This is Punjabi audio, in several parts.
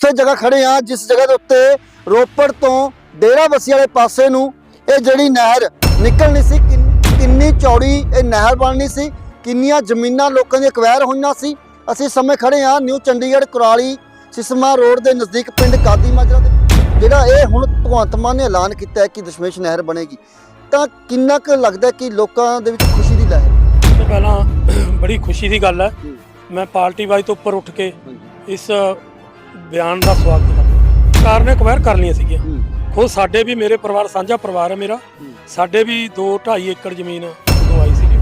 ਉਸੇ ਜਗ੍ਹਾ ਖੜੇ ਆ ਜਿਸ ਜਗ੍ਹਾ ਦੇ ਉੱਤੇ ਰੋਪੜ ਤੋਂ ਡੇਰਾ ਬੱਸੀ ਵਾਲੇ ਪਾਸੇ ਨੂੰ ਇਹ ਜਿਹੜੀ ਨਹਿਰ ਨਿਕਲਣੀ ਸੀ ਕਿੰਨ- ਚੌੜੀ ਇਹ ਨਹਿਰ ਬਣਨੀ ਸੀ ਕਿੰਨੀਆਂ ਜ਼ਮੀਨਾਂ ਲੋਕਾਂ ਦੀਆਂ ਅਕਵਾਇਰ ਹੋਈਆਂ ਸੀ। ਅਸੀਂ ਸਮੇਂ ਖੜੇ ਆ ਨਿਊ ਚੰਡੀਗੜ੍ਹ ਕੁਰਾਲੀ ਸਿਸਮਾ ਰੋਡ ਦੇ ਨਜ਼ਦੀਕ ਪਿੰਡ ਕਾਦੀ ਮਾਜਰਾ ਦੇ ਜਿਹੜਾ ਇਹ ਹੁਣ ਭਗਵੰਤ ਮਾਨ ਨੇ ਐਲਾਨ ਕੀਤਾ ਹੈ ਕਿ ਦਸ਼ਮੇਸ਼ ਨਹਿਰ ਬਣੇਗੀ। ਤਾਂ ਕਿੰਨਾ ਕੁ ਲੱਗਦਾ ਕਿ ਲੋਕਾਂ ਦੇ ਵਿੱਚ ਖੁਸ਼ੀ ਦੀ ਲਹਿਰ ਸਭ ਤੋਂ ਪਹਿਲਾਂ ਬੜੀ ਖੁਸ਼ੀ ਦੀ ਗੱਲ ਹੈ। ਹੂੰ। ਮੈਂ ਪਾਰਟੀ ਵਾਈ ਤੋਂ ਉੱਪਰ ਉੱਠ ਕੇ ਇਸ ਬਿਆਨ ਦਾ ਸਵਾਗਤ ਕਰਦਾ ਸਰਕਾਰ ਨੇ ਅਕਵਾਇਰ ਕਰ ਲਈਆਂ ਸੀਗੀਆਂ। ਖੁਦ ਸਾਡੇ ਵੀ ਮੇਰੇ ਪਰਿਵਾਰ ਸਾਂਝਾ ਪਰਿਵਾਰ ਹੈ ਮੇਰਾ। ਸਾਡੇ ਵੀ 2 2.5 ਏਕੜ ਜ਼ਮੀਨ ਆਈ ਸੀਗੀ।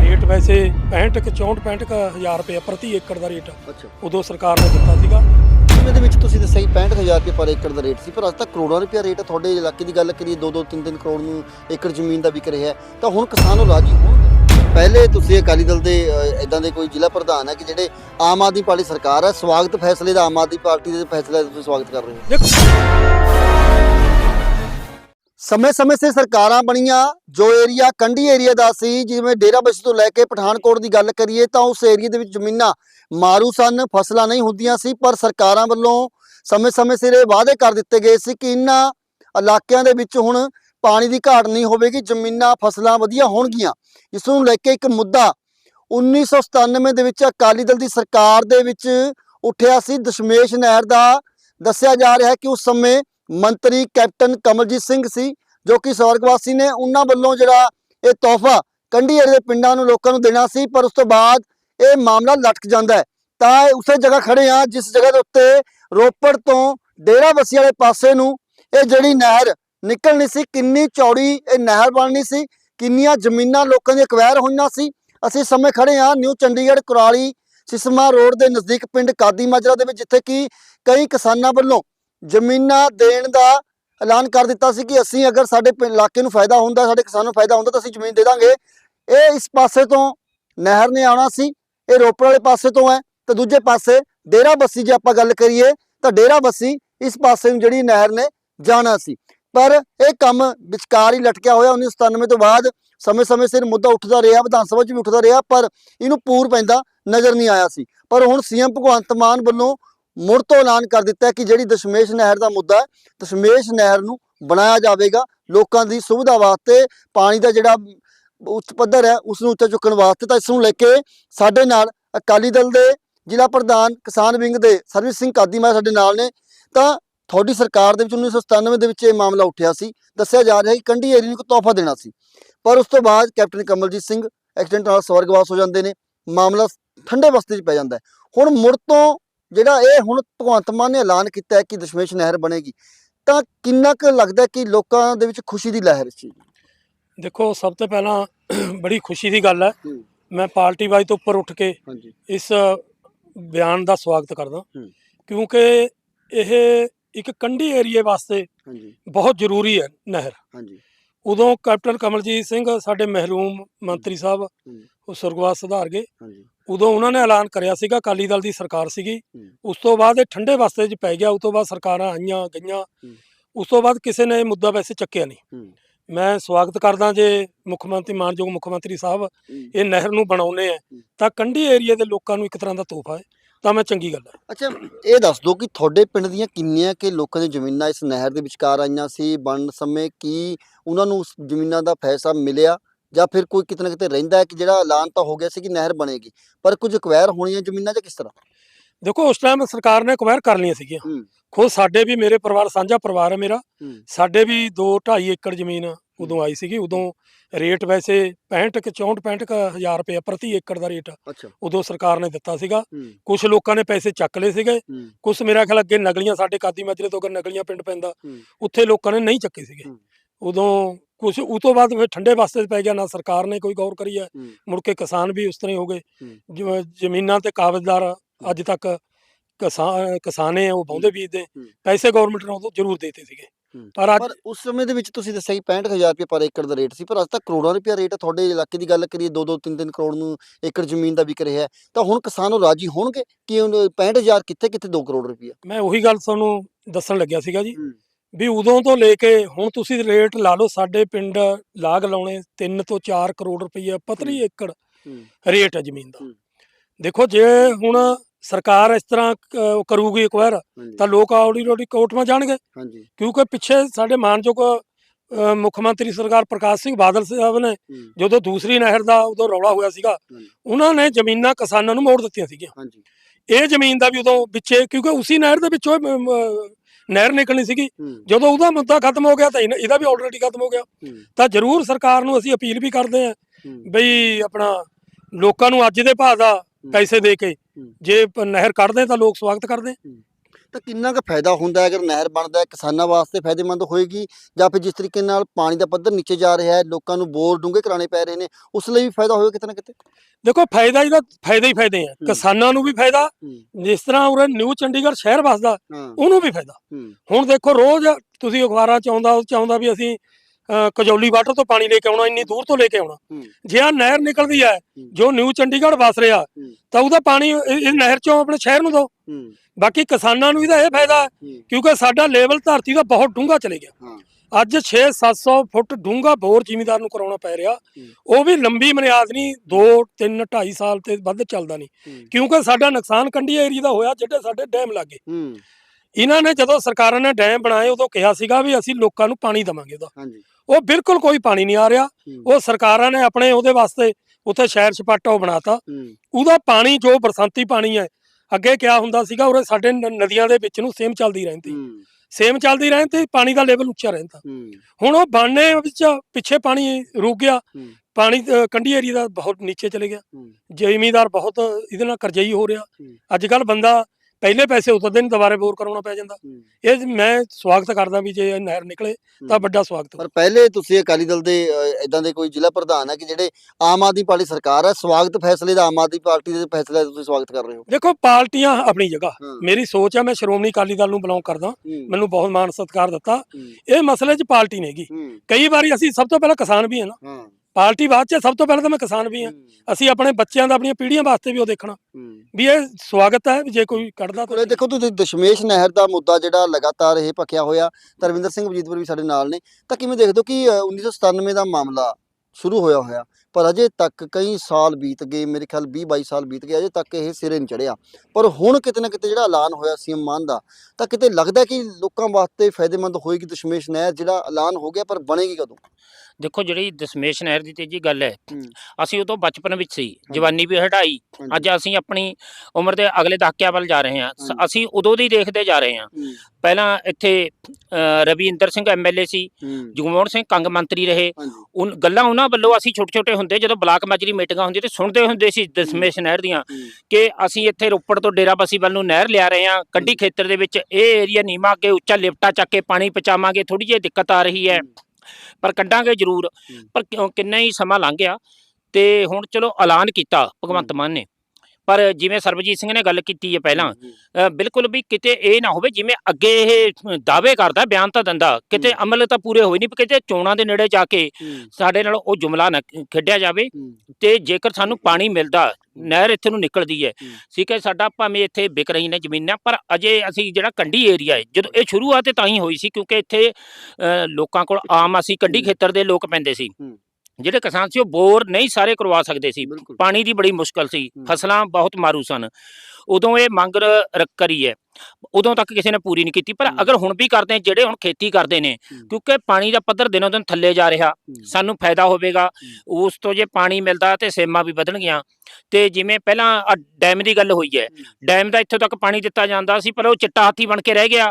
ਰੇਟ ਵੈਸੇ 65 ਕੁ 64 65 ਕੁ ਹਜ਼ਾਰ ਰੁਪਏ ਪ੍ਰਤੀ ਏਕੜ ਦਾ ਰੇਟ। ਅੱਛਾ। ਉਦੋਂ ਸਰਕਾਰ ਨੇ ਦਿੱਤਾ ਸੀਗਾ। ਇਹਦੇ ਵਿੱਚ ਤੁਸੀਂ ਦੱਸਿਆ ਸੀ 65000 ਰੁਪਏ ਪਰ ਏਕੜ ਦਾ ਰੇਟ ਸੀ? ਪਰ ਅੱਜ ਤੱਕ ਕਰੋੜਾਂ ਰੁਪਏ ਰੇਟ ਤੁਹਾਡੇ ਇਲਾਕੇ ਦੀ ਗੱਲ ਕਰੀਏ 2-2 3-3 ਕਰੋੜ ਨੂੰ ਏਕੜ ਜ਼ਮੀਨ ਦਾ ਵਿਕ ਰਿਹਾ ਤਾਂ ਹੁਣ ਕਿਸਾਨ ਉਹ ਰਾਜੀ ਹੋਣਗੇ ਪਹਿਲੇ ਤੁਸੀਂ ਅਕਾਲੀ ਦਲ ਦੇ ਇਦਾਂ ਦੇ ਕੋਈ ਜ਼ਿਲ੍ਹਾ ਪ੍ਰਧਾਨ ਹੈ ਕਿ ਜਿਹੜੇ ਆਮ ਆਦਮੀ ਪਾਰਟੀ ਸਰਕਾਰ ਹੈ ਸਵਾਗਤ ਫੈਸਲੇ ਦਾ ਆਮ ਆਦਮੀ ਪਾਰਟੀ ਦੇ ਫੈਸਲੇ ਦਾ ਤੁਸੀਂ ਸਵਾਗਤ ਕਰ ਰਹੇ ਹੋ? ਸਮੇਂ-ਸਮੇਂ ਸੇ ਸਰਕਾਰਾਂ ਬਣੀਆਂ ਜੋ ਏਰੀਆ ਕੰਢੀ ਏਰੀਆ ਦਾ ਸੀ ਜਿਵੇਂ ਡੇਰਾ ਬੱਸੀ ਤੋਂ ਲੈ ਕੇ ਪਠਾਨਕੋਟ ਦੀ ਗੱਲ ਕਰੀਏ ਤਾਂ ਉਸ ਏਰੀਆ ਦੇ ਵਿੱਚ ਜ਼ਮੀਨਾਂ ਮਾਰੂ ਸਨ ਫਸਲਾਂ ਨਹੀਂ ਹੁੰਦੀਆਂ ਸੀ ਪਰ ਸਰਕਾਰਾਂ ਵੱਲੋਂ ਸਮੇਂ-ਸਮੇਂ ਸਿਰ ਇਹ ਵਾਅਦੇ ਕਰ ਦਿੱਤੇ ਗਏ ਸੀ ਕਿ ਇਹਨਾਂ ਇਲਾਕਿਆਂ ਦੇ ਵਿੱਚ ਹੁਣ ਪਾਣੀ ਦੀ ਘਾਟ ਨਹੀਂ ਹੋਵੇਗੀ, ਜ਼ਮੀਨਾਂ, ਫਸਲਾਂ ਵਧੀਆ ਹੋਣਗੀਆਂ। ਇਸ ਨੂੰ ਲੈ ਕੇ ਇੱਕ ਮੁੱਦਾ 1997 ਦੇ ਵਿੱਚ ਅਕਾਲੀ ਦਲ ਦੀ ਸਰਕਾਰ ਦੇ ਵਿੱਚ ਉੱਠਿਆ ਸੀ। ਦਸ਼ਮੇਸ਼ ਨਹਿਰ ਦਾ ਦੱਸਿਆ ਜਾ ਰਿਹਾ ਹੈ ਕਿ ਉਸ ਸਮੇਂ ਮੰਤਰੀ ਕੈਪਟਨ ਕਮਲਜੀਤ ਸਿੰਘ ਸੀ, ਜੋ ਕਿ ਸਵਰਗਵਾਸੀ ਨੇ। ਉਹਨਾਂ ਵੱਲੋਂ ਜਿਹੜਾ ਇਹ ਤੋਹਫਾ ਕੰਢੀ ਦੇ ਪਿੰਡਾਂ ਨੂੰ ਲੋਕਾਂ ਨੂੰ ਦੇਣਾ ਸੀ, ਪਰ ਉਸ ਤੋਂ ਬਾਅਦ ਇਹ ਮਾਮਲਾ ਲਟਕ ਜਾਂਦਾ ਹੈ। ਤਾਂ ਉਸੇ ਜਗ੍ਹਾ ਖੜੇ ਆ ਜਿਸ ਜਗ੍ਹਾ ਦੇ ਉੱਤੇ ਰੋਪੜ ਤੋਂ ਡੇਰਾ ਬੱਸੀ ਵਾਲੇ ਪਾਸੇ ਨੂੰ ਇਹ ਜਿਹੜੀ ਨਹਿਰ ਨਿਕਲਣੀ ਸੀ, ਕਿੰਨੀ ਚੌੜੀ ਇਹ ਨਹਿਰ ਬਣਨੀ ਸੀ, ਕਿੰਨੀਆਂ ਜ਼ਮੀਨਾਂ ਲੋਕਾਂ ਦੀਆਂ ਅਕਵਾਇਰ ਹੋਈਆਂ ਸੀ। ਅਸੀਂ ਸਮੇਂ ਖੜੇ ਆ ਨਿਊ ਚੰਡੀਗੜ੍ਹ ਕੁਰਾਲੀ ਸਿਸਮਾ ਰੋਡ ਦੇ ਨਜ਼ਦੀਕ ਪਿੰਡ ਕਾਦੀ ਮਾਜਰਾ ਦੇ ਵਿੱਚ, ਜਿੱਥੇ ਕਿ ਕਈ ਕਿਸਾਨਾਂ ਵੱਲੋਂ ਜ਼ਮੀਨਾਂ ਦੇਣ ਦਾ ਐਲਾਨ ਕਰ ਦਿੱਤਾ ਸੀ ਕਿ ਅਸੀਂ ਅਗਰ ਸਾਡੇ ਪਿੰ- ਇਲਾਕੇ ਨੂੰ ਫਾਇਦਾ ਹੁੰਦਾ, ਸਾਡੇ ਕਿਸਾਨਾਂ ਨੂੰ ਫਾਇਦਾ ਹੁੰਦਾ ਤਾਂ ਅਸੀਂ ਜ਼ਮੀਨ ਦੇ ਦਾਂਗੇ। ਇਹ ਇਸ ਪਾਸੇ ਤੋਂ ਨਹਿਰ ਨੇ ਆਉਣਾ ਸੀ, ਇਹ ਰੋਪੜ ਵਾਲੇ ਪਾਸੇ ਤੋਂ ਹੈ। ਤੇ ਦੂਜੇ ਪਾਸੇ ਡੇਰਾ ਬੱਸੀ ਜੇ ਆਪਾਂ ਗੱਲ ਕਰੀਏ, ਤਾਂ ਡੇਰਾ ਬੱਸੀ ਇਸ ਪਾਸੇ ਨੂੰ ਜਿਹੜੀ ਨਹਿਰ ਨੇ ਜਾਣਾ ਸੀ। ਪਰ ਇਹ ਕੰਮ ਵਿਚਕਾਰ ਹੀ ਲਟਕਿਆ ਹੋਇਆ 1997 ਤੋਂ ਬਾਅਦ ਸਮੇਂ-ਸਮੇਂ ਸਿਰ ਮੁੱਦਾ ਉੱਠਦਾ ਰਿਹਾ, ਵਿਧਾਨ ਸਭਾ 'ਚ ਵੀ ਉੱਠਦਾ ਰਿਹਾ, ਪਰ ਇਹਨੂੰ ਪੂਰ ਪੈਂਦਾ ਨਜ਼ਰ ਨਹੀਂ ਆਇਆ ਸੀ। ਪਰ ਹੁਣ ਸੀਐਮ ਭਗਵੰਤ ਮਾਨ ਵੱਲੋਂ ਮੁੜ ਤੋਂ ਐਲਾਨ ਕਰ ਦਿੱਤਾ ਕਿ ਜਿਹੜੀ ਦਸ਼ਮੇਸ਼ ਨਹਿਰ ਦਾ ਮੁੱਦਾ ਹੈ, ਦਸ਼ਮੇਸ਼ ਨਹਿਰ ਨੂੰ ਬਣਾਇਆ ਜਾਵੇਗਾ। ਲੋਕਾਂ ਦੀ ਸੁਵਿਧਾ ਵਾਸਤੇ ਪਾਣੀ ਦਾ ਜਿਹੜਾ ਉੱਚ ਪੱਧਰ ਹੈ ਉਸ ਨੂੰ ਉੱਚਾ ਚੁੱਕਣ ਵਾਸਤੇ ਤਾਂ ਇਸ ਨੂੰ ਲੈ ਕੇ ਸਾਡੇ ਨਾਲ ਅਕਾਲੀ ਦਲ ਦੇ ਜ਼ਿਲ੍ਹਾ ਪ੍ਰਧਾਨ ਕਿਸਾਨ ਵਿੰਗ ਦੇ ਸਰਵਿਸ ਸਿੰਘ ਕਾਦੀਮਾ ਸਾਡੇ ਨਾਲ ਨੇ। ਤਾਂ ਤੁਹਾਡੀ ਸਰਕਾਰ ਦੇ ਵਿੱਚ 1997 ਦੇ ਵਿੱਚ ਇਹ ਮਾਮਲਾ ਉੱਠਿਆ ਸੀ। ਦੱਸਿਆ ਜਾ ਰਿਹਾ ਕਿ ਕੰਢੀ ਏਰੀਆ ਨੂੰ ਇੱਕ ਤੋਹਫਾ ਦੇਣਾ ਸੀ। ਪਰ ਉਸ ਤੋਂ ਬਾਅਦ ਕੈਪਟਨ ਕਮਲਜੀਤ ਸਿੰਘ ਐਕਸੀਡੈਂਟ ਨਾਲ ਸਵਰਗਵਾਸ ਹੋ ਜਾਂਦੇ ਨੇ। ਮਾਮਲਾ ਠੰਡੇ ਬਸਤੇ 'ਚ ਪੈ ਜਾਂਦਾ ਹੈ। ਹੁਣ ਮੁੜ ਤੋਂ ਜਿਹੜਾ ਇਹ ਹੁਣ ਭਗਵੰਤ ਮਾਨ ਨੇ ਐਲਾਨ ਕੀਤਾ ਹੈ ਕਿ ਦਸ਼ਮੇਸ਼ ਨਹਿਰ ਬਣੇਗੀ ਤਾਂ ਕਿੰਨਾ ਕੁ ਲੱਗਦਾ ਕਿ ਲੋਕਾਂ ਦੇ ਵਿੱਚ ਖੁਸ਼ੀ ਦੀ ਲਹਿਰ ਦੀ? ਦੇਖੋ ਸਭ ਤੋਂ ਪਹਿਲਾਂ ਬੜੀ ਖੁਸ਼ੀ ਦੀ ਗੱਲ ਹੈ। ਮੈਂ ਪਾਰਟੀ ਵਾਈ ਤੋਂ ਉੱਪਰ ਉੱਠ ਕੇ ਇਸ ਬਿਆਨ ਦਾ ਸਵਾਗਤ ਕਰਦਾ। ਕਿਉਂਕਿ ਇਹ ਇੱਕ ਕੰਢੀ ਏਰੀਏ ਵਾਸਤੇ ਹਾਂਜੀ। ਬਹੁਤ ਜ਼ਰੂਰੀ ਹੈ ਨਹਿਰ। ਹਾਂਜੀ। ਉਦੋਂ ਕੈਪਟਨ ਕਮਲਜੀਤ ਸਿੰਘ ਸਾਡੇ ਮਹਿਰੂਮ ਮੰਤਰੀ ਸਾਹਿਬ ਉਹ ਸੁਰਗਵਾਸ ਸੁਧਾਰ ਗਏ। ਹਾਂਜੀ। ਉਦੋਂ ਉਹਨਾਂ ਨੇ ਐਲਾਨ ਕਰਿਆ ਸੀਗਾ ਅਕਾਲੀ ਦਲ ਦੀ ਸਰਕਾਰ ਸੀਗੀ। ਹੂੰ। ਉਸ ਤੋਂ ਬਾਅਦ ਇਹ ਠੰਡੇ ਵਾਸਤੇ 'ਚ ਪੈ ਗਿਆ ਉਸ ਤੋਂ ਬਾਅਦ ਸਰਕਾਰਾਂ ਆਈਆਂ ਗਈਆਂ। ਹੂੰ। ਉਸ ਤੋਂ ਬਾਅਦ ਕਿਸੇ ਨੇ ਇਹ ਮੁੱਦਾ ਵੈਸੇ ਚੱਕਿਆ ਨਹੀਂ। ਹੂੰ। ਮੈਂ ਸਵਾਗਤ ਕਰਦਾ ਜੇ ਮੁੱਖ ਮੰਤਰੀ ਮਾਨਯੋਗ ਮੁੱਖ ਮੰਤਰੀ ਸਾਹਿਬ ਇਹ ਨਹਿਰ ਨੂੰ ਬਣਾਉਨੇ ਆ। ਤਾਂ ਕੰਢੀ ਏਰੀਆ ਦੇ ਲੋਕਾਂ ਨੂੰ ਇੱਕ ਤਰ੍ਹਾਂ ਦਾ ਤੋਹਫਾ ਹੈ। ਤਾਂ ਮੈਂ ਚੰਗੀ ਗੱਲ ਹੈ ਅੱਛਾ ਇਹ ਦੱਸ ਦਿਓ ਕਿ ਤੁਹਾਡੇ ਪਿੰਡ ਦੀਆਂ ਕਿੰਨੀਆਂ ਕਿ ਲੋਕਾਂ ਦੀਆਂ ਜ਼ਮੀਨਾਂ ਇਸ ਨਹਿਰ ਦੇ ਵਿਚਕਾਰ ਆਈਆਂ ਸੀ ਬਣ ਸਮੇਂ ਕੀ ਉਹਨਾਂ ਨੂੰ ਉਸ ਜ਼ਮੀਨਾਂ ਦਾ ਫੈਸਲਾ ਮਿਲਿਆ ਜਾਂ ਫਿਰ ਕੋਈ ਕਿਤੇ ਨਾ ਕਿਤੇ ਰਹਿੰਦਾ ਹੈ ਕਿ ਜਿਹੜਾ ਐਲਾਨ ਤਾਂ ਹੋ ਗਿਆ ਸੀ ਕਿ ਨਹਿਰ ਬਣੇਗੀ ਪਰ ਕੁਝ ਅਕਵਾਇਰ ਹੋਣੀਆਂ ਜ਼ਮੀਨਾਂ ਜਾਂ ਕਿਸ ਤਰ੍ਹਾਂ ਦੇਖੋ ਉਸ ਟਾਈਮ ਸਰਕਾਰ ਨੇ ਅਕਵਾਇਰ ਕਰ ਲਈਆਂ ਸੀਗੀਆਂ ਹੂੰ। ਖੁਦ ਸਾਡੇ ਵੀ ਮੇਰੇ ਪਰਿਵਾਰ ਸਾਂਝਾ ਪਰਿਵਾਰ ਹੈ ਮੇਰਾ ਹੂੰ। ਸਾਡੇ ਵੀ 2 2.5 ਏਕੜ ਜ਼ਮੀਨ ਉਦੋਂ ਆਈ ਸੀਗੀ ਉਦੋਂ ਰੇਟ ਵੈਸੇ 65 ਕੁ 64 65 ਕੁ ਹਜ਼ਾਰ ਰੁਪਏ ਪ੍ਰਤੀ ਏਕੜ ਦਾ ਰੇਟ ਅੱਛਾ। ਉਦੋਂ ਸਰਕਾਰ ਨੇ ਦਿੱਤਾ ਸੀਗਾ। ਕੁਝ ਲੋਕਾਂ ਨੇ ਪੈਸੇ ਚੱਕ ਲਏ ਸੀਗੇ। ਕੁਝ ਮੇਰਾ ਖਿਆਲ ਅੱਗੇ ਨਗਲੀਆਂ ਸਾਡੇ ਕਾਦੀ ਮਾਜਰੇ ਤੋਂ ਅਗਰ ਨਗਲੀਆਂ ਪਿੰਡ ਪੈਂਦਾ। ਉੱਥੇ ਲੋਕਾਂ ਨੇ ਨਹੀਂ ਚੱਕੇ ਸੀਗੇ। ਉਦੋਂ ਕੁਝ ਉਸ ਤੋਂ ਬਾਅਦ ਫਿਰ ਠੰਡੇ ਵਾਸਤੇ ਪੈ ਗਿਆ ਨਾ ਸਰਕਾਰ ਨੇ ਕੋਈ ਗੌਰ ਕਰੀ ਹੈ। ਮੁੜ ਕੇ ਕਿਸਾਨ ਵੀ ਉਸ ਤਰ੍ਹਾਂ ਹੀ ਹੋ ਗਏ। ਜ਼ਮੀਨਾਂ ਤੇ ਕਾਬਜ਼ਦਾਰ ਅੱਜ ਤੱਕ ਕਿਸਾਨ ਕਿਸਾਨੇ ਉਹ ਬਹੁੰਦੇ ਬੀਜਦੇ। ਪੈਸੇ ਗਵਰਨਮੈਂਟ ਨੇ ਉਦੋਂ ਜ਼ਰੂਰ ਦੇਤੇ ਸੀਗੇ। ਪਰ ਅੱਜ ਪਰ ਉਸ ਸਮੇਂ ਦੇ ਵਿੱਚ ਤੁਸੀਂ ਦੱਸਿਆ ਕਿ 65000 ਰੁਪਏ ਪਰ ਏਕੜ ਦਾ ਰੇਟ ਸੀ ਪਰ ਅੱਜ ਤੱਕ ਕਰੋੜਾਂ ਰੁਪਏ ਰੇਟ ਹੈ ਤੁਹਾਡੇ ਇਲਾਕੇ ਦੀ ਗੱਲ ਕਰੀਏ 2-2 3-3 ਕਰੋੜ ਨੂੰ ਏਕੜ ਜ਼ਮੀਨ ਦਾ ਵਿਕ ਰਿਹਾ ਹੈ ਤਾਂ ਹੁਣ ਕਿਸਾਨ ਉਹ ਰਾਜੀ ਹੋਣਗੇ ਕਿ ਹੁਣ 65000 ਕਿੱਥੇ ਕਿੱਥੇ 2 ਕਰੋੜ ਰੁਪਏ ਮੈਂ ਉਹੀ ਗੱਲ ਤੁਹਾਨੂੰ ਦੱਸਣ ਲੱਗਿਆ ਸੀਗਾ ਜੀ। ਵੀ ਉਦੋਂ ਤੋਂ ਲੈ ਕੇ ਹੁਣ ਤੁਸੀਂ ਰੇਟ ਲਾ ਲਓ ਸਾਡੇ ਪਿੰਡ ਲਾਗ ਲਾਉਣੇ 3 ਤੋਂ 4 ਕਰੋੜ ਰੁਪਏ ਪਤਲੀ ਏਕੜ। ਰੇਟ ਹੈ ਜ਼ਮੀਨ ਦਾ। ਦੇਖੋ ਜੇ ਹੁਣ ਸਰਕਾਰ ਇਸ ਤਰ੍ਹਾਂ ਕ- ਕਰੂਗੀ ਐਕਵਾਇਰ ਹਾਂਜੀ। ਤਾਂ ਲੋਕ ਆਉੜੀ ਰੋੜੀ ਕੋਰਟ ਮਾ ਜਾਣਗੇ। ਹਾਂਜੀ। ਕਿਉਂਕਿ ਪਿੱਛੇ ਸਾਡੇ ਮਾਨਯੋਗ ਅ, ਮੁੱਖ ਮੰਤਰੀ ਸਰਕਾਰ ਪ੍ਰਕਾਸ਼ ਸਿੰਘ ਬਾਦਲ ਸਾਹਿਬ ਨੇ ਹੂੰ, ਜਦੋਂ ਦੂਸਰੀ ਨਹਿਰ ਦਾ ਉਦੋਂ ਰੌਲਾ ਹੋਇਆ ਸੀਗਾ ਹਾਂਜੀ। ਉਹਨਾਂ ਨੇ ਜ਼ਮੀਨਾਂ ਕਿਸਾਨਾਂ ਨੂੰ ਮੋੜ ਦਿੱਤੀਆਂ ਸੀਗੀਆਂ। ਹਾਂਜੀ। ਇਹ ਜ਼ਮੀਨ ਦਾ ਵੀ ਉਦੋਂ ਵਿੱਚੇ ਕਿਉਂਕਿ ਉਸੇ ਨਹਿਰ ਦੇ ਵਿੱਚੋਂ ਇਹ, ਨਹਿਰ ਨਿਕਲਣੀ ਸੀਗੀ। ਹੂੰ, ਜਦੋਂ ਉਹਦਾ ਮੁੱਦਾ ਖਤਮ ਹੋ ਗਿਆ ਤਾਂ ਇਹਨ- ਇਹਦਾ ਵੀ ਆਲਰੇਡੀ ਖਤਮ ਹੋ ਗਿਆ। ਹੂੰ, ਤਾਂ ਜ਼ਰੂਰ ਸਰਕਾਰ ਨੂੰ ਅਸੀਂ ਅਪੀਲ ਵੀ ਕਰਦੇ ਹਾਂ ਹੂੰ, ਬਈ ਆਪਣਾ ਲੋਕਾਂ ਨੂੰ ਅੱਜ ਦੇ ਭਾਅ ਦਾ ਪੈਸੇ ਦੇ ਕੇ। ਜੇ ਪ- ਨਹਿਰ ਕੱਢਦੇ ਤਾਂ ਲੋਕ ਸਵਾਗਤ ਕਰਦੇ। ਤਾਂ ਕਿੰਨਾ ਕੁ ਫਾਇਦਾ ਹੁੰਦਾ ਹੈ ਅਗਰ ਨਹਿਰ ਬਣਦਾ ਹੈ ਕਿਸਾਨਾਂ ਵਾਸਤੇ ਫਾਇਦੇਮੰਦ ਹੋਏਗੀ? ਜਾਂ ਫਿਰ ਜਿਸ ਤਰੀਕੇ ਨਾਲ ਪਾਣੀ ਦਾ ਪੱਧਰ ਨੀਚੇ ਜਾ ਰਿਹਾ ਹੈ ਲੋਕਾਂ ਨੂੰ ਬੋਰ ਡੂੰਘੇ ਕਰਾਣੇ ਪੈ ਰਹੇ ਨੇ ਉਸ ਲਈ ਵੀ ਫਾਇਦਾ ਹੋਏਗਾ ਕਿਤੇ ਨਾ ਕਿਤੇ? ਦੇਖੋ ਫਾਇਦਾ ਇਹਦਾ ਫਾਇਦੇ ਹੀ ਫਾਇਦੇ ਆ। ਕਿਸਾਨਾਂ ਨੂੰ ਵੀ ਫਾਇਦਾ ਜਿਸ ਤਰ੍ਹਾਂ ਉਰੇ ਨਿਊ ਚੰਡੀਗੜ੍ਹ ਸ਼ਹਿਰ ਵਸਦਾ ਹਾਂ। ਉਹਨੂੰ ਵੀ ਫਾਇਦਾ। ਹੁਣ ਦੇਖੋ ਰੋਜ਼ ਤੁਸੀਂ ਅਖਬਾਰਾਂ ਚ ਆਉਂਦਾ ਉਹ ਚ ਆਉਂਦਾ ਵੀ ਅਸੀਂ ਕਜੌਲੀ ਵਾਟਰ ਤੋਂ ਪਾਣੀ ਲੈ ਕੇ ਆਉਣਾ ਇੰਨੀ ਦੂਰ ਤੋਂ ਲੈ ਕੇ ਆਉਣਾ। ਜੇ ਆ ਨਹਿਰ ਨਿਕਲਦੀ ਹੈ ਜੋ ਨਿਊ ਚੰਡੀਗੜ੍ਹ ਵਸ ਰਿਹਾ। ਤਾਂ ਉਹਦਾ ਪਾਣੀ ਇਹ ਇਹ ਨਹਿਰ ਚੋਂ ਆਪਣੇ ਸ਼ਹਿਰ ਨੂੰ ਦਿਓ ਬਾਕੀ ਕਿਸਾਨਾਂ ਨੂੰ ਇਹਦਾ ਇਹ ਫਾਇਦਾ ਕਿਉਂਕਿ ਸਾਡਾ ਲੈਵਲ ਧਰਤੀ ਦਾ ਬਹੁਤ ਡੂੰਘਾ ਚਲੇ ਗਿਆ। ਅੱਜ 6-700 ਫੁੱਟ ਡੂੰਘਾ ਬੋਰ ਜ਼ਿਮੀਦਾਰ ਨੂੰ ਕਰਾਉਣਾ ਪੈ ਰਿਹਾ। ਉਹ ਵੀ ਲੰਬੀ ਮਨਿਆਦ ਨਹੀਂ 2 3 2.5 ਸਾਲ ਤੇ ਵੱਧ ਚੱਲਦਾ ਨਹੀਂ। ਕਿਉਂਕਿ ਸਾਡਾ ਨੁਕਸਾਨ ਕੰਢੀ ਏਰੀਆ ਦਾ ਹੋਇਆ ਜਿਹੜੇ ਸਾਡੇ ਡੈਮ ਲੱਗੇ। ਇਹਨਾਂ ਨੇ ਜਦੋਂ ਸਰਕਾਰਾਂ ਨੇ ਡੈਮ ਬਣਾਏ ਉਦੋਂ ਕਿਹਾ ਸੀਗਾ ਵੀ ਅਸੀਂ ਲੋਕਾਂ ਨੂੰ ਪਾਣੀ ਦਵਾਂਗੇ ਉਹਦਾ। ਉਹ ਬਿਲਕੁਲ ਕੋਈ ਪਾਣੀ ਨਹੀਂ ਆ ਰਿਹਾ। ਉਹ ਸਰਕਾਰਾਂ ਨੇ ਆਪਣੇ ਉਹਦੇ ਵਾਸਤੇ ਉੱਥੇ ਸ਼ਹਿਰ ਛਪਾਟਾ ਬਣਾਤਾ। ਉਹਦਾ ਪਾਣੀ ਜੋ ਬਰਸਾਤੀ ਪਾਣੀ ਹੈ ਅੱਗੇ ਕਿਆ ਹੁੰਦਾ ਸੀਗਾ ਉਰੇ ਸਾਡੇ ਨਦੀਆਂ ਦੇ ਵਿੱਚ ਨੂੰ ਸੇਮ ਚੱਲਦੀ ਰਹਿੰਦੀ। ਸੇਮ ਚੱਲਦੀ ਰਹਿੰਦੀ ਪਾਣੀ ਦਾ ਲੈਵਲ ਉੱਚਾ ਰਹਿੰਦਾ। ਹੁਣ ਉਹ ਬਾਣੇ ਵਿੱਚ ਪਿੱਛੇ ਪਾਣੀ ਰੁਕ ਗਿਆ। ਪਾਣੀ ਕੰਢੀ ਏਰੀਆ ਦਾ ਬਹੁਤ ਨੀਚੇ ਚਲੇ ਗਿਆ। ਜ਼ਿਮੀਦਾਰ ਬਹੁਤ ਇਹਦੇ ਨਾਲ ਕਰਜ਼ਈ ਹੋ ਰਿਹਾ। ਅੱਜ ਕੱਲ ਬੰਦਾ ਪਹਿਲੇ ਪੈਸੇ ਉਤਰਦੇ ਨਹੀਂ ਦੁਬਾਰੇ ਬੋਰ ਕਰਾਉਣਾ ਪੈ ਜਾਂਦਾ। ਇਹ ਮੈਂ ਸਵਾਗਤ ਕਰਦਾ ਵੀ ਜੇ ਇਹ ਨਹਿਰ ਨਿਕਲੇ ਤਾਂ ਵੱਡਾ ਸਵਾਗਤ। ਪਰ ਪਹਿਲੇ ਤੁਸੀਂ ਅਕਾਲੀ ਦਲ ਦੇ ਇਦਾਂ ਦੇ ਕੋਈ ਜ਼ਿਲ੍ਹਾ ਪ੍ਰਧਾਨ ਹੈ ਕਿ ਜਿਹੜੇ ਆਮ ਆਦਮੀ ਪਾਰਟੀ ਸਰਕਾਰ ਹੈ ਸਵਾਗਤ ਫੈਸਲੇ ਦਾ ਆਮ ਆਦਮੀ ਪਾਰਟੀ ਦੇ ਫੈਸਲੇ ਦਾ ਤੁਸੀਂ ਸਵਾਗਤ ਕਰ ਰਹੇ ਹੋ? ਦੇਖੋ ਪਾਰਟੀਆਂ ਆਪਣੀ ਜਗ੍ਹਾ। ਮੇਰੀ ਸੋਚ ਹੈ ਮੈਂ ਸ਼੍ਰੋਮਣੀ ਅਕਾਲੀ ਦਲ ਨੂੰ ਬਿਲੋਂਗ ਕਰਦਾ। ਮੈਨੂੰ ਬਹੁਤ ਮਾਣ ਸਤਿਕਾਰ ਦਿੱਤਾ। ਇਹ ਮਸਲੇ 'ਚ ਪਾਰਟੀ ਨਹੀਂਗੀ ਹੂੰ, ਕਈ ਵਾਰੀ ਅਸੀਂ ਸਭ ਤੋਂ ਪਹਿਲਾਂ ਕਿਸਾਨ ਵੀ ਹਾਂ ਨਾ। ਪਾਰਟੀ ਬਾਅਦ 'ਚ ਸਭ ਤੋਂ ਪਹਿਲਾਂ ਤਾਂ ਮੈਂ ਕਿਸਾਨ ਵੀ ਹੂੰ, ਅਸੀਂ ਆਪਣੇ ਬੱਚਿਆਂ ਦਾ ਆਪਣੀਆਂ ਪੀੜ੍ਹੀਆਂ ਵਾਸਤੇ ਵੀ ਉਹ ਦੇਖਣਾ। ਵੀ ਇਹ ਸਵਾਗਤ ਹੈ ਜੇ ਕੋਈ ਕੱਢਦਾ ਕੋਲੇ ਦੇਖੋ ਤੁਸੀਂ ਦਸ਼ਮੇਸ਼ ਨਹਿਰ ਦਾ ਮੁੱਦਾ ਜਿਹੜਾ ਲਗਾਤਾਰ ਇਹ ਭਖਿਆ ਹੋਇਆ ਤਰਵਿੰਦਰ ਸਿੰਘ ਵਜੀਦਪੁਰ ਵੀ ਸਾਡੇ ਨਾਲ ਨੇ। ਤਾਂ ਕਿਵੇਂ ਦੇਖਦੇ ਹੋ ਕਿ ਅ, 1997 ਦਾ ਮਾਮਲਾ ਸ਼ੁਰੂ ਹੋਇਆ ਹੋਇਆ ਪਰ ਅਜੇ ਤੱਕ ਕਈ ਸਾਲ ਬੀਤ ਗਏ ਮੇਰੇ ਖਿਆਲ 20 22 ਸਾਲ ਬੀਤ ਗਏ ਅਜੇ ਤੱਕ ਇਹ ਸਿਰੇ ਨਹੀਂ ਚੜਿਆ ਪਰ ਹੁਣ ਕਿਤੇ ਨਾ ਕਿਤੇ ਜਿਹੜਾ ਐਲਾਨ ਹੋਇਆ ਸੀਐਮ ਮਾਨ ਦਾ ਤਾਂ ਕਿਤੇ ਲੱਗਦਾ ਕਿ ਲੋਕਾਂ ਵਾਸਤੇ ਫਾਇਦੇਮੰਦ ਹੋਏਗੀ ਦਸ਼ਮੇਸ਼ ਨਹਿਰ ਜਿਹੜਾ ਐਲਾਨ ਹੋ ਗਿਆ ਪਰ ਬਣੇਗੀ ਕਦੋਂ? ਦੇਖੋ ਜਿਹੜੀ ਦਸ਼ਮੇਸ਼ ਨਹਿਰ ਦੀ ਤੇਜੀ ਗੱਲ ਹੈ। ਅਸੀਂ ਉਦੋਂ ਬਚਪਨ ਵਿੱਚ ਸੀ ਜਵਾਨੀ ਵੀ ਹਟਾਈ। ਅੱਜ ਅਸੀਂ ਆਪਣੀ ਉਮਰ ਦੇ ਅਗਲੇ ਦਹਾਕਿਆਂ ਵੱਲ ਜਾ ਰਹੇ ਹਾਂ। ਅਸੀਂ ਉਦੋਂ ਦੀ ਦੇਖਦੇ ਜਾ ਰਹੇ ਹਾਂ। ਪਹਿਲਾਂ ਇੱਥੇ ਰਵਿੰਦਰ ਸਿੰਘ ਐਮਐਲਏ ਸੀ ਜਗਮੋਹਨ ਸਿੰਘ ਕੰਗ ਮੰਤਰੀ ਰਹੇ। ਉਨ ਗੱਲਾਂ ਉਹਨਾਂ ਵੱਲੋਂ ਅਸੀਂ ਛੋਟੇ ਛੋਟੇ ਹੁੰਦੇ ਜਦੋਂ ਬਲਾਕ ਮਾਜਰੀ ਮੀਟਿੰਗਾਂ ਹੁੰਦੀਆਂ ਤੇ ਸੁਣਦੇ ਹੁੰਦੇ ਸੀ ਦਸ਼ਮੇਸ਼ ਨਹਿਰ ਦੀਆਂ ਕਿ ਅਸੀਂ ਇੱਥੇ ਰੋਪੜ ਤੋਂ ਡੇਰਾਬੱਸੀ ਵੱਲ ਨੂੰ ਨਹਿਰ ਲਿਆ ਰਹੇ ਹਾਂ ਕੰਢੀ ਖੇਤਰ ਦੇ ਵਿੱਚ ਇਹ ਏਰੀਆ ਨੀਮਾ ਅੱਗੇ ਉੱਚਾ ਲਿਫਟਾ ਚੱਕ ਕੇ ਪਾਣੀ ਪਹੁੰਚਾਵਾਂਗੇ ਥੋੜੀ ਜਿਹੀ ਦਿੱਕਤ ਆ ਰਹੀ ਹੈ। ਪਰ ਕੱਢਾਂਗੇ ਜ਼ਰੂਰ। ਪਰ ਕਿੰਨਾ ਹੀ ਸਮਾਂ ਲੰਘ ਗਿਆ ਤੇ ਹੁਣ ਚਲੋ ਐਲਾਨ ਕੀਤਾ ਭਗਵੰਤ ਮਾਨ ਨੇ। ਪਰ ਜਿਵੇਂ ਸਰਬਜੀਤ ਸਿੰਘ ਨੇ ਗੱਲ ਕੀਤੀ ਹੈ ਪਹਿਲਾਂ ਬਿਲਕੁਲ ਵੀ ਕਿਤੇ ਇਹ ਨਾ ਹੋਵੇ ਜਿਵੇਂ ਅੱਗੇ ਇਹ ਦਾਅਵੇ ਕਰਦਾ ਬਿਆਨ ਤਾਂ ਦਿੰਦਾ ਕਿਤੇ। ਅਮਲ ਤਾਂ ਪੂਰੇ ਹੋਏ ਨਹੀਂ ਕਿਤੇ ਚੋਣਾਂ ਦੇ ਨੇੜੇ ਜਾ ਕੇ ਸਾਡੇ ਨਾਲ ਉਹ ਜੁਮਲਾ ਨਾ ਖੇਡਿਆ ਜਾਵੇ ਤੇ ਜੇਕਰ ਸਾਨੂੰ ਪਾਣੀ ਮਿਲਦਾ ਨਹਿਰ ਇੱਥੇ ਨੂੰ ਨਿਕਲਦੀ ਹੈ। ਠੀਕ ਹੈ ਸਾਡਾ ਭਾਵੇਂ ਇੱਥੇ ਵਿਕ ਰਹੀ ਨੇ ਜ਼ਮੀਨਾਂ ਪਰ ਅਜੇ ਅਸੀਂ ਜਿਹੜਾ ਕੰਢੀ ਏਰੀਆ ਹੈ ਜਦੋਂ ਇਹ ਸ਼ੁਰੂਆਤ ਤੇ ਤਾਂ ਹੀ ਹੋਈ ਸੀ ਕਿਉਂਕਿ ਇੱਥੇ ਲੋਕਾਂ ਕੋਲ ਆਮ ਅਸੀਂ ਕੰਢੀ। ਖੇਤਰ ਦੇ ਲੋਕ ਪੈਂਦੇ ਸੀ। ਜਿਹੜੇ ਕਿਸਾਨ ਸੀ ਉਹ ਬੋਰ ਨਹੀਂ ਸਾਰੇ ਕਰਵਾ ਸਕਦੇ ਸੀ। ਪਾਣੀ ਦੀ ਬੜੀ ਮੁਸ਼ਕਲ ਸੀ। ਫਸਲਾਂ ਬਹੁਤ ਮਾਰੂ ਸਨ। ਉਦੋਂ ਇਹ ਮੰਗ ਕਰੀ ਹੈ। ਉਦੋਂ ਤੱਕ ਕਿਸੇ ਨੇ ਪੂਰੀ ਨਹੀਂ ਕੀਤੀ। ਪਰ। ਅਗਰ ਹੁਣ ਵੀ ਕਰਦੇ ਜਿਹੜੇ ਹੁਣ ਖੇਤੀ ਕਰਦੇ ਨੇ। ਕਿਉਂਕਿ ਪਾਣੀ ਦਾ ਪੱਧਰ ਦਿਨੋਂ ਦਿਨ ਥੱਲੇ ਜਾ ਰਿਹਾ ਸਾਨੂੰ ਫਾਇਦਾ ਹੋਵੇਗਾ। ਉਸ ਤੋਂ ਜੇ ਪਾਣੀ ਮਿਲਦਾ ਤੇ ਸੇਮਾਂ ਵੀ ਵਧਣਗੀਆਂ। ਤੇ ਜਿਵੇਂ ਪਹਿਲਾਂ ਡੈਮ ਦੀ ਗੱਲ ਹੋਈ ਹੈ। ਡੈਮ ਦਾ ਇੱਥੋਂ ਤੱਕ ਪਾਣੀ ਦਿੱਤਾ ਜਾਂਦਾ ਸੀ ਪਰ ਉਹ ਚਿੱਟਾ ਹਾਥੀ ਬਣ ਕੇ ਰਹਿ ਗਿਆ।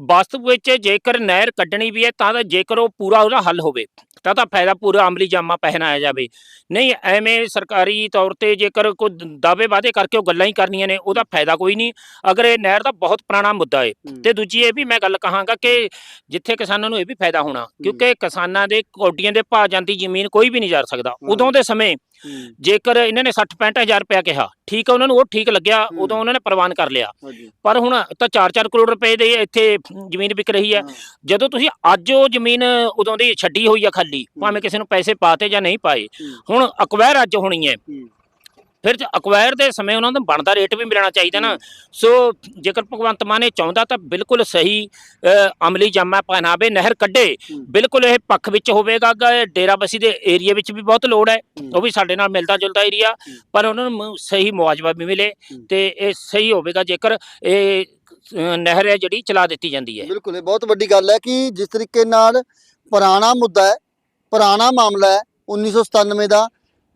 ਵਾਸਤਵ ਵਿੱਚ ਜੇਕਰ ਨਹਿਰ ਕੱਢਣੀ ਵੀ ਹੈ ਤਾਂ ਤਾਂ ਜੇਕਰ ਉਹ ਪੂਰਾ ਉਹਦਾ ਹੱਲ ਹੋਵੇ ਤਾਂ ਤਾਂ ਫਾਇਦਾ ਪੂਰਾ ਅਮਲੀ ਜਾਮਾ ਪਹਿਨਾਇਆ ਜਾਵੇ। ਨਹੀਂ ਐਵੇਂ ਸਰਕਾਰੀ ਤੌਰ ਤੇ ਜੇਕਰ ਕੋਈ ਦਾਅਵੇ ਵਾਅਦੇ ਕਰਕੇ ਉਹ ਗੱਲਾਂ ਹੀ ਕਰਨੀਆਂ ਨੇ ਉਹਦਾ ਫਾਇਦਾ ਕੋਈ ਨਹੀਂ। ਅਗਰ ਇਹ ਨਹਿਰ ਦਾ ਬਹੁਤ ਪੁਰਾਣਾ ਮੁੱਦਾ ਹੈ। ਤੇ ਦੂਜੀ ਇਹ ਵੀ ਮੈਂ ਗੱਲ ਕਹਾਂਗਾ ਕਿ ਜਿੱਥੇ ਕਿਸਾਨਾਂ ਨੂੰ ਇਹ ਵੀ ਫਾਇਦਾ ਹੋਣਾ ਕਿਉਂਕਿ ਕਿਸਾਨਾਂ ਦੇ ਕੌਡੀਆਂ ਦੇ ਭਾਅ ਜਾਂਦੀ ਜ਼ਮੀਨ ਕੋਈ ਵੀ ਨਹੀਂ ਜਾ ਸਕਦਾ। ਉਦੋਂ ਦੇ ਸਮੇਂ ਜੇਕਰ ਇਹਨਾਂ ਨੇ 60 65000 ਰੁਪਇਆ ਕਿਹਾ ਠੀਕ ਹੈ ਉਹਨਾਂ ਨੂੰ ਉਹ ਠੀਕ ਲੱਗਿਆ। ਉਦੋਂ ਉਹਨਾਂ ਨੇ ਪ੍ਰਵਾਨ ਕਰ ਲਿਆ। ਪਰ ਹੁਣ ਤਾਂ 4-4 ਕਰੋੜ ਰੁਪਏ ਦੇ ਇੱਥੇ ਜ਼ਮੀਨ ਵਿਕ ਰਹੀ ਹੈ। ਜਦੋਂ ਤੁਸੀਂ ਅੱਜ ਉਹ ਜ਼ਮੀਨ ਉਦੋਂ ਦੀ ਛੱਡੀ ਹੋਈ ਆ ਖਾਲੀ ਭਾਵੇਂ ਕਿਸੇ ਨੂੰ ਪੈਸੇ ਪਾਤੇ ਜਾਂ ਨਹੀਂ ਪਾਏ ਹੁਣ ਅਕਵਾਇਰ ਅੱਜ ਹੋਣੀ ਹੂੰ, ਫਿਰ ਅਕਵਾਇਰ ਦੇ ਸਮੇਂ ਉਹਨਾਂ ਨੂੰ ਬਣਦਾ ਰੇਟ ਵੀ ਮਿਲਣਾ ਚਾਹੀਦਾ ਨਾ। ਸੋ ਜੇਕਰ ਭਗਵੰਤ ਮਾਨ ਇਹ ਚਾਹੁੰਦਾ ਤਾਂ ਬਿਲਕੁਲ ਸਹੀ ਅਮਲੀ ਜਾਮਾ ਪਹਿਨਾਵੇ ਨਹਿਰ ਕੱਢੇ। ਬਿਲਕੁਲ ਇਹ ਪੱਖ ਵਿੱਚ ਹੋਵੇਗਾ ਡੇਰਾਬੱਸੀ ਦੇ ਏਰੀਆ ਵਿੱਚ ਵੀ ਬਹੁਤ ਲੋੜ ਹੈ। ਉਹ ਵੀ ਸਾਡੇ ਨਾਲ ਮਿਲਦਾ ਜੁਲਦਾ ਏਰੀਆ ਪਰ ਉਹਨਾਂ ਨੂੰ ਸਹੀ ਮੁਆਵਜ਼ਾ ਵੀ ਮਿਲੇ। ਤੇ ਇਹ ਸਹੀ ਹੋਵੇਗਾ ਜੇਕਰ ਇਹ ਨਹਿਰ ਹੈ ਜਿਹੜੀ ਚਲਾ ਦਿੱਤੀ ਜਾਂਦੀ ਹੈ। ਬਿਲਕੁਲ ਇਹ ਬਹੁਤ ਵੱਡੀ ਗੱਲ ਹੈ ਕਿ ਜਿਸ ਤਰੀਕੇ ਨਾਲ ਪੁਰਾਣਾ ਮੁੱਦਾ ਹੈ ਪੁਰਾਣਾ ਮਾਮਲਾ ਹੈ 1997 ਦਾ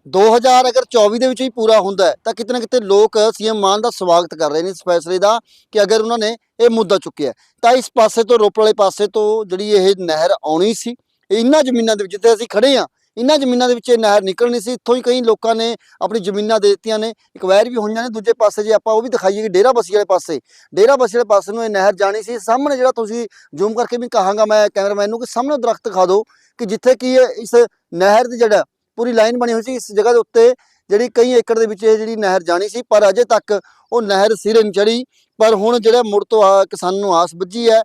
2000 ਅਗਰ 24 ਦੇ ਵਿੱਚ ਵੀ ਪੂਰਾ ਹੁੰਦਾ ਤਾਂ ਕਿਤੇ ਨਾ ਕਿਤੇ ਲੋਕ ਸੀਐਮ ਮਾਨ ਦਾ ਸਵਾਗਤ ਕਰ ਰਹੇ ਨੇ ਇਸ ਫੈਸਲੇ ਦਾ ਕਿ ਅਗਰ ਉਹਨਾਂ ਨੇ ਇਹ ਮੁੱਦਾ ਚੁੱਕਿਆ ਤਾਂ ਇਸ ਪਾਸੇ ਤੋਂ, ਰੋਪੜ ਵਾਲੇ ਪਾਸੇ ਤੋਂ ਜਿਹੜੀ ਇਹ ਨਹਿਰ ਆਉਣੀ ਸੀ ਇਹਨਾਂ ਜ਼ਮੀਨਾਂ ਦੇ ਵਿੱਚ, ਜਿੱਥੇ ਅਸੀਂ ਖੜੇ ਆ ਇਹਨਾਂ ਜ਼ਮੀਨਾਂ ਦੇ ਵਿੱਚ ਇਹ ਨਹਿਰ ਨਿਕਲਣੀ ਸੀ। ਇੱਥੋਂ ਹੀ ਕਈ ਲੋਕਾਂ ਨੇ ਆਪਣੀ ਜ਼ਮੀਨਾਂ ਦੇ ਦਿੱਤੀਆਂ ਨੇ। ਇਕਵਾਇਰ ਵੀ ਹੋਈਆਂ ਨੇ ਦੂਜੇ ਪਾਸੇ, ਜੇ ਆਪਾਂ ਉਹ ਵੀ ਦਿਖਾਈਏ ਕਿ ਡੇਰਾ ਬਸੀ ਵਾਲੇ ਪਾਸੇ, ਡੇਰਾ ਬਸੀ ਵਾਲੇ ਪਾਸੇ ਨੂੰ ਇਹ ਨਹਿਰ ਜਾਣੀ ਸੀ। ਸਾਹਮਣੇ ਜਿਹੜਾ ਤੁਸੀਂ ਜ਼ੂਮ ਕਰਕੇ ਵੀ ਕਹਾਂਗਾ ਮੈਂ ਕੈਮਰਾਮੈਨ ਨੂੰ ਕਿ ਸਾਹਮਣੇ ਦਰਖਤ ਦਿਖਾ ਦਿਓ ਕਿ ਜਿੱਥੇ ਕੀ ਇਸ ਨਹਿਰ ਦੀ ਜਿਹੜਾ ਪੂਰੀ ਲਾਈਨ ਬਣੀ ਹੋਈ ਸੀ ਇਸ ਜਗ੍ਹਾ ਦੇ ਉੱਤੇ, ਜਿਹੜੀ ਕਈ ਏਕੜ ਦੇ ਵਿੱਚ ਇਹ ਜਿਹੜੀ ਨਹਿਰ ਜਾਣੀ ਸੀ, ਪਰ ਅਜੇ ਤੱਕ ਉਹ ਨਹਿਰ ਸਿਰੇ ਨਹੀਂ ਚੜੀ ਪਰ ਹੁਣ ਜਿਹੜਾ ਮੁੜ ਤੋਂ ਆ ਕਿਸਾਨ ਨੂੰ ਆਸ ਬੱਝੀ ਹੈ,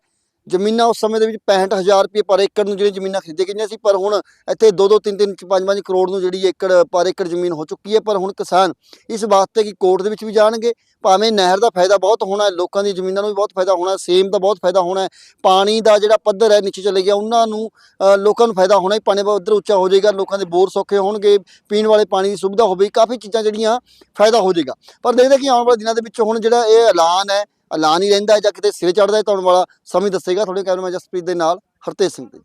ਜ਼ਮੀਨਾਂ ਉਸ ਸਮੇਂ ਦੇ ਵਿੱਚ 65000 ਰੁਪਏ ਪਰ ਏਕੜ ਨੂੰ ਜਿਹੜੀ ਜ਼ਮੀਨਾਂ ਖਰੀਦੀਆਂ ਗਈਆਂ ਸੀ, ਪਰ ਹੁਣ ਇੱਥੇ 2-2 3-3 5-5 ਕਰੋੜ ਨੂੰ ਜਿਹੜੀ ਏਕੜ, ਪਰ ਏਕੜ ਜ਼ਮੀਨ ਹੋ ਚੁੱਕੀ ਹੈ। ਪਰ ਹੁਣ ਕਿਸਾਨ ਇਸ ਵਾਸਤੇ ਕਿ ਕੋਰਟ ਦੇ ਵਿੱਚ ਵੀ ਜਾਣਗੇ ਭਾਵੇਂ ਨਹਿਰ ਦਾ ਫਾਇਦਾ ਬਹੁਤ ਹੋਣਾ, ਲੋਕਾਂ ਦੀ ਜ਼ਮੀਨਾਂ ਨੂੰ ਵੀ ਬਹੁਤ ਫਾਇਦਾ ਹੋਣਾ, ਸੇਮ ਦਾ ਬਹੁਤ ਫਾਇਦਾ ਹੋਣਾ ਪਾਣੀ ਦਾ ਜਿਹੜਾ ਪੱਧਰ ਹੈ, ਨੀਚੇ ਚਲੇ ਗਿਆ, ਉਹਨਾਂ ਨੂੰ ਲੋਕਾਂ ਨੂੰ ਫਾਇਦਾ ਹੋਣਾ ਹੀ ਪਾਣੀ ਉੱਧਰ ਉੱਚਾ ਹੋ ਜਾਏਗਾ, ਲੋਕਾਂ ਦੇ ਬੋਰ ਸੌਖੇ ਹੋਣਗੇ, ਪੀਣ ਵਾਲੇ ਪਾਣੀ ਦੀ ਸੁਵਿਧਾ ਹੋਵੇਗੀ ਕਾਫੀ ਚੀਜ਼ਾਂ ਜਿਹੜੀਆਂ ਫਾਇਦਾ ਹੋ ਜਾਏਗਾ। ਪਰ ਦੇਖਦੇ ਕਿ ਆਉਣ ਵਾਲੇ ਦਿਨਾਂ ਦੇ ਵਿੱਚ ਹੁਣ ਜਿਹੜਾ ਇਹ ਐਲਾਨ ਹੈ, ਐਲਾਨ ਹੀ ਰਹਿੰਦਾ ਜਾਂ ਕਿਤੇ ਸਿਰੇ ਚੜਦਾ ਹੈ ਤਾਂ ਆਉਣ ਵਾਲਾ, ਸਮੇਂ ਦੱਸੇਗਾ। ਤੁਹਾਡੇ ਕੈਮਰਾਮੈਨ ਜਸਪ੍ਰੀਤ ਦੇ ਨਾਲ ਹਰਤੇਜ ਸਿੰਘ ਜੀ